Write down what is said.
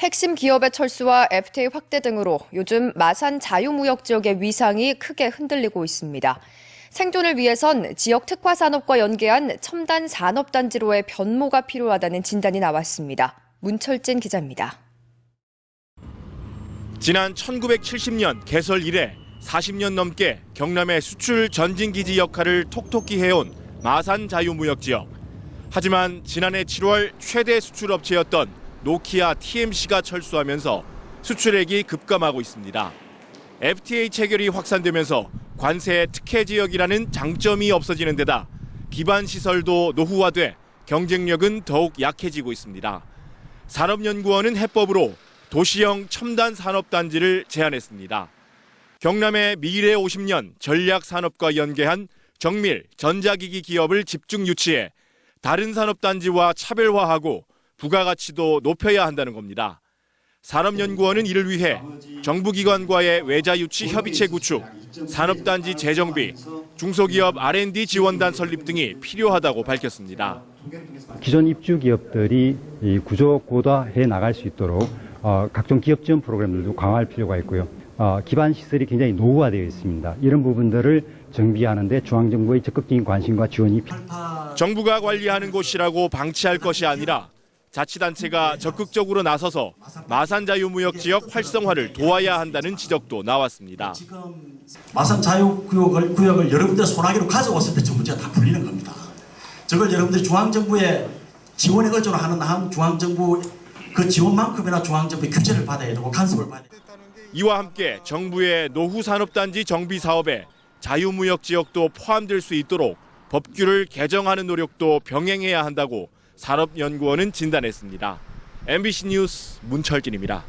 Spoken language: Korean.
핵심 기업의 철수와 FTA 확대 등으로 요즘 마산 자유무역 지역의 위상이 크게 흔들리고 있습니다. 생존을 위해선 지역 특화 산업과 연계한 첨단 산업 단지로의 변모가 필요하다는 진단이 나왔습니다. 문철진 기자입니다. 지난 1970년 개설 이래 40년 넘게 경남의 수출 전진 기지 역할을 톡톡히 해온 마산 자유무역 지역. 하지만 지난해 7월 최대 수출 업체였던 노키아 TMC가 철수하면서 수출액이 급감하고 있습니다. FTA 체결이 확산되면서 관세 특혜 지역이라는 장점이 없어지는 데다 기반 시설도 노후화돼 경쟁력은 더욱 약해지고 있습니다. 산업연구원은 해법으로 도시형 첨단 산업단지를 제안했습니다. 경남의 미래 50년 전략 산업과 연계한 정밀 전자기기 기업을 집중 유치해 다른 산업단지와 차별화하고 부가가치도 높여야 한다는 겁니다. 산업연구원은 이를 위해 정부기관과의 외자 유치 협의체 구축, 산업단지 재정비, 중소기업 R&D 지원단 설립 등이 필요하다고 밝혔습니다. 기존 입주 기업들이 이 구조 고도화해 나갈 수 있도록 어, 각종 기업 지원 프로그램들도 강화할 필요가 있고요. 어, 기반 시설이 굉장히 노후화되어 있습니다. 이런 부분들을 정비하는데 중앙정부의 적극적인 관심과 지원이 필- 정부가 관리하는 곳이라고 방치할 것이 아니라 자치단체가 적극적으로 나서서 마산 자유무역 지역 활성화를 도와야 한다는 지적도 나왔습니다. 마산 자유구역을 구역을 여러분들 소나기로 가져왔을 때 저 문제가 다 풀리는 겁니다. 저걸 여러분들이 중앙정부의 지원에 의존하는 한 중앙정부 그 지원만큼이나 중앙정부의 규제를 받아야 되고 간섭을 받아야 돼요. 이와 함께 정부의 노후 산업단지 정비 사업에 자유무역 지역도 포함될 수 있도록 법규를 개정하는 노력도 병행해야 한다고 산업연구원은 진단했습니다. MBC 뉴스 문철진입니다.